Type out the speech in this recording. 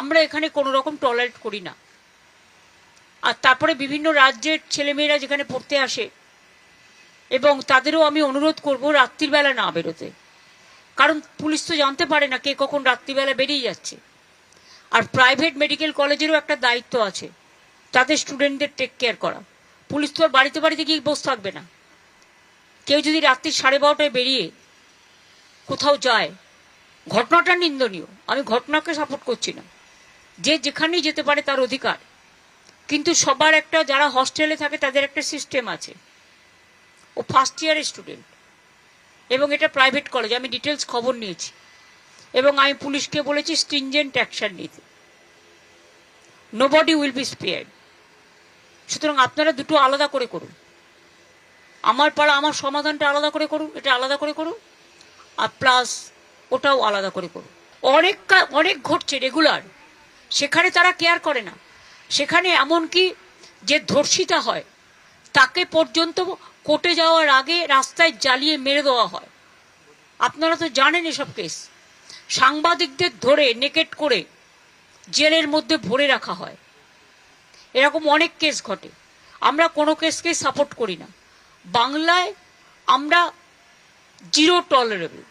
আমরা এখানে কোনো রকম টলারেট করি না। আর তারপরে বিভিন্ন রাজ্যের ছেলেমেয়েরা যেখানে পড়তে আসে, এবং তাদেরও আমি অনুরোধ করব রাত্রিবেলা না বেরোতে। কারণ পুলিশ তো জানতে পারে না কে কখন রাত্রিবেলা বেরিয়ে যাচ্ছে। আর প্রাইভেট মেডিকেল কলেজেরও একটা দায়িত্ব আছে, তাদের স্টুডেন্টদের টেক কেয়ার করা। পুলিশ তো আর বাড়িতে বাড়িতে গিয়ে বসে থাকবে না। কেউ যদি রাত্রি সাড়ে বারোটায় বেরিয়ে কোথাও যায়, ঘটনাটা নিন্দনীয়। আমি ঘটনাকে সাপোর্ট করছি না। যে যেখানেই যেতে পারে তার অধিকার। কিন্তু সবার একটা, যারা হস্টেলে থাকে, তাদের একটা সিস্টেম আছে। ও ফার্স্ট ইয়ারের স্টুডেন্ট এবং এটা প্রাইভেট কলেজ আমি ডিটেলস খবর নিয়েছি। এবং আমি পুলিশকে বলেছি স্ট্রিনজেন্ট অ্যাকশন নিতে। Nobody will be spared সুতরাং আপনারা দুটো আলাদা করে করুন। আমার পাড়া, আমার সমাধানটা আলাদা করে করুন, এটা আলাদা করে করুন, আর প্লাস ওটাও আলাদা করে করুন। অনেক অনেক ঘটছে রেগুলার সেখানে তারা কেয়ার করে না। সেখানে এমনকি যে ধর্ষিতা হয়, তাকে পর্যন্ত কোর্টে যাওয়ার আগে রাস্তায় জ্বালিয়ে মেরে দেওয়া হয়। আপনারা তো জানেন এসব কেস। সাংবাদিকদের ধরে, নেকেট করে জেলের মধ্যে ভরে রাখা হয়। এরকম অনেক কেস ঘটে। আমরা কোনো কেসকে সাপোর্ট করি না। বাংলায় আমরা জিরো টলারেবল।